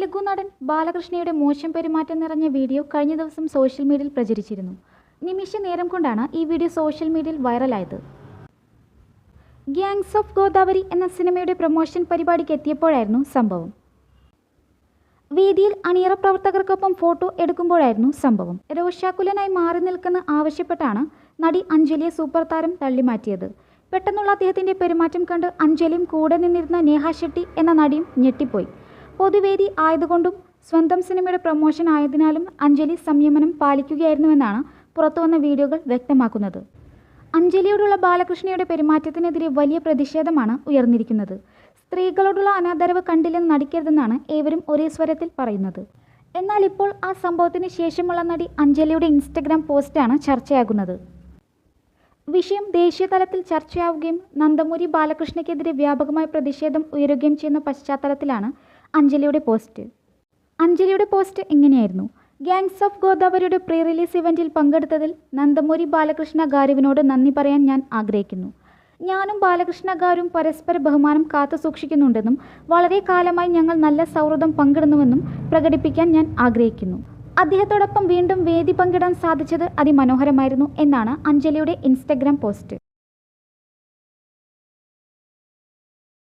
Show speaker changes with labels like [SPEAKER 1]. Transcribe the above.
[SPEAKER 1] തെലുഗു നടൻ ബാലകൃഷ്ണയുടെ മോശം പെരുമാറ്റം നിറഞ്ഞ വീഡിയോ കഴിഞ്ഞ ദിവസം സോഷ്യൽ മീഡിയയിൽ പ്രചരിച്ചിരുന്നു. നിമിഷ നേരം കൊണ്ടാണ് ഈ വീഡിയോ സോഷ്യൽ മീഡിയയിൽ വൈറലായത്. ഗ്യാങ്സ് ഓഫ് ഗോദാവരി എന്ന സിനിമയുടെ പ്രൊമോഷൻ പരിപാടിക്ക് എത്തിയപ്പോഴായിരുന്നു സംഭവം. വേദിയിൽ അണിയറ പ്രവർത്തകർക്കൊപ്പം ഫോട്ടോ എടുക്കുമ്പോഴായിരുന്നു സംഭവം. രോഷാകുലനായി മാറി നിൽക്കുന്ന ആവശ്യപ്പെട്ടാണ് നടി അഞ്ജലിയെ സൂപ്പർ താരം തള്ളിമാറ്റിയത്. പെട്ടെന്നുള്ള അദ്ദേഹത്തിന്റെ പെരുമാറ്റം കണ്ട് അഞ്ജലിയും കൂടെ നിന്നിരുന്ന നേഹ ഷെട്ടി എന്ന നടിയും ഞെട്ടിപ്പോയി. പൊതുവേദി ആയതുകൊണ്ടും സ്വന്തം സിനിമയുടെ പ്രൊമോഷൻ ആയതിനാലും അഞ്ജലി സംയമനം പാലിക്കുകയായിരുന്നുവെന്നാണ് പുറത്തുവന്ന വീഡിയോകൾ വ്യക്തമാക്കുന്നത്. അഞ്ജലിയോടുള്ള ബാലകൃഷ്ണയുടെ പെരുമാറ്റത്തിനെതിരെ വലിയ പ്രതിഷേധമാണ് ഉയർന്നിരിക്കുന്നത്. സ്ത്രീകളോടുള്ള അനാദരവ് കണ്ടില്ലെന്ന് നടിക്കരുതെന്നാണ് ഏവരും ഒരേ സ്വരത്തിൽ പറയുന്നത്. എന്നാൽ ഇപ്പോൾ ആ സംഭവത്തിന് ശേഷമുള്ള നടി അഞ്ജലിയുടെ ഇൻസ്റ്റഗ്രാം പോസ്റ്റാണ് ചർച്ചയാകുന്നത്. വിഷയം ദേശീയ തലത്തിൽ ചർച്ചയാവുകയും നന്ദമുരി ബാലകൃഷ്ണയ്ക്കെതിരെ വ്യാപകമായ പ്രതിഷേധം ഉയരുകയും ചെയ്യുന്ന പശ്ചാത്തലത്തിലാണ് അഞ്ജലിയുടെ പോസ്റ്റ്. അഞ്ജലിയുടെ പോസ്റ്റ് എങ്ങനെയായിരുന്നു ഗാങ്സ് ഓഫ് ഗോദാവരിയുടെ പ്രീ റിലീസ് ഇവന്റിൽ പങ്കെടുത്തതിൽ നന്ദമൂരി ബാലകൃഷ്ണ ഗാരുവിനോട് നന്ദി പറയാൻ ഞാൻ ആഗ്രഹിക്കുന്നു. ഞാനും ബാലകൃഷ്ണ ഗാരും പരസ്പര ബഹുമാനം കാത്തു സൂക്ഷിക്കുന്നുണ്ടെന്നും വളരെ കാലമായി ഞങ്ങൾ നല്ല സൗഹൃദം പങ്കിടുന്നുവെന്നും പ്രകടിപ്പിക്കാൻ ഞാൻ ആഗ്രഹിക്കുന്നു. അദ്ദേഹത്തോടൊപ്പം വീണ്ടും വേദി പങ്കിടാൻ സാധിച്ചത് അതിമനോഹരമായിരുന്നു എന്നാണ് അഞ്ജലിയുടെ ഇൻസ്റ്റഗ്രാം പോസ്റ്റ്.